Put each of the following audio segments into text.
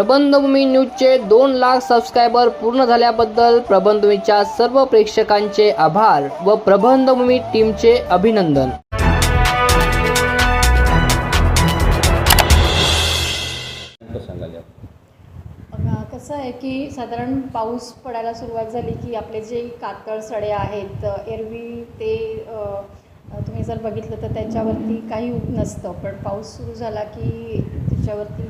प्रबंधभूमी न्यूजचे दोन लाख सबस्क्रायबर पूर्ण झाल्याबद्दल प्रबंधभूमीच्या सर्व प्रेक्षकांचे आभार व प्रबंधभूमी टीमचे अभिनंदन. कसं आहे की साधारण पाऊस पडायला सुरुवात झाली की आपले जे कातळ सडे आहेत एरवी ते तुम्ही जर बघितलं तर त्याच्यावरती काही नसतं. पण पाऊस सुरू झाला की त्याच्यावरती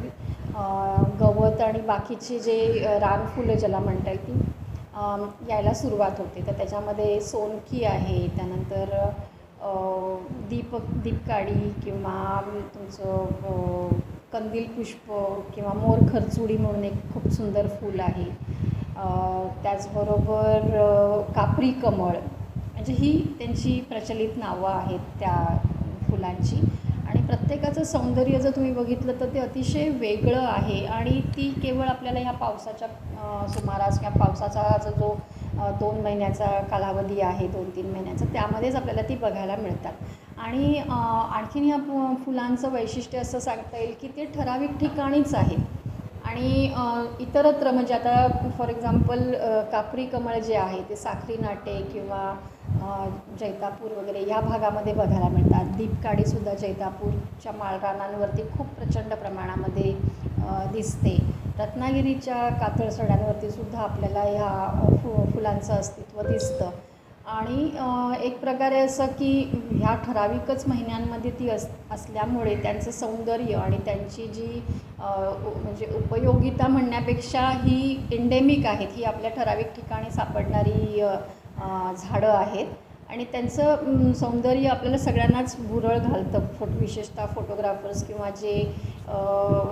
गवत आणि बाकीची जे रानफुलं ज्याला म्हणता येईल ती यायला सुरुवात होते. तर त्याच्यामध्ये सोनकी आहे त्यानंतर दीप दीपकाडी किंवा तुमचं कंदील पुष्प किंवा मोर खरचुडी म्हणून एक खूप सुंदर फूल आहे. त्याचबरोबर कापरी कमळ. म्हणजे ही त्यांची प्रचलित नावं आहेत त्या फुलांची. प्रत्येकाचं सौंदर्य जर तुम्ही बघितलं तर ते अतिशय वेगळं आहे आणि ती केवळ आपल्याला ह्या पावसाच्या सुमारास किंवा पावसाचा जो दोन महिन्याचा कालावधी आहे दोन तीन महिन्याचा त्यामध्येच आपल्याला ती बघायला मिळतात. आणि आणखीन ह्या फु फुलांचं वैशिष्ट्य असं सांगता येईल की ते ठराविक ठिकाणीच आहेत. आणि इतरत्र म्हणजे आता फॉर एक्झाम्पल कापरी कमळ जे आहे ते साखरी नाटे किंवा जैतापूर वगैरे या भागामध्ये बघायला मिळतात. दीपकाडीसुद्धा जैतापूरच्या माळरानांवरती खूप प्रचंड प्रमाणामध्ये दिसते. रत्नागिरीच्या कातळसड्यांवरती सुद्धा आपल्याला ह्या फु फुलांचं अस्तित्व दिसतं. आणि एक प्रकारे असं की ह्या ठराविकच महिन्यांमध्ये ती अस असल्यामुळे त्यांचं सौंदर्य आणि त्यांची जी म्हणजे उपयोगिता म्हणण्यापेक्षा ही एंडेमिक आहेत. ही आपल्या ठराविक ठिकाणी सापडणारी झाडं आहेत. आणि त्यांचं सौंदर्य आपल्याला सगळ्यांनाच भुरळ घालतं. फोटो विशेषतः फोटोग्राफर्स किंवा जे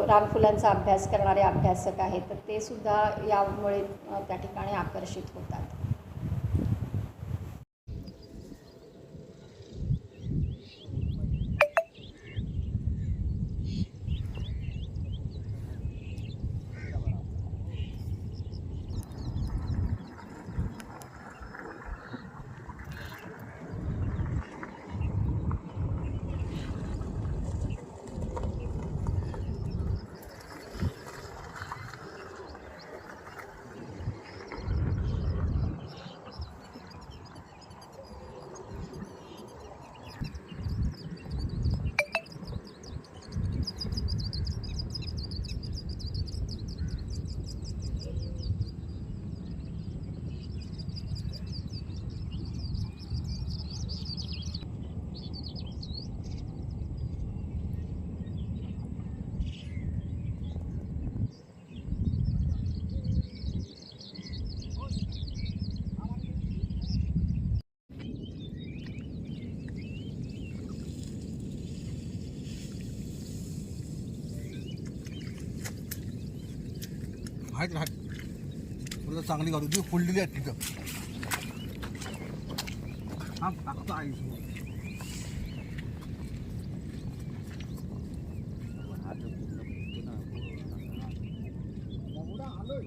रानफुलांचा अभ्यास करणारे अभ्यासक आहेत तर ते सुद्धा यामुळे त्या ठिकाणी आकर्षित होतात. आहेत राहत तुला चांगली घालू ती फुललेली आहेत तिथं हा टाकतो आई आलोय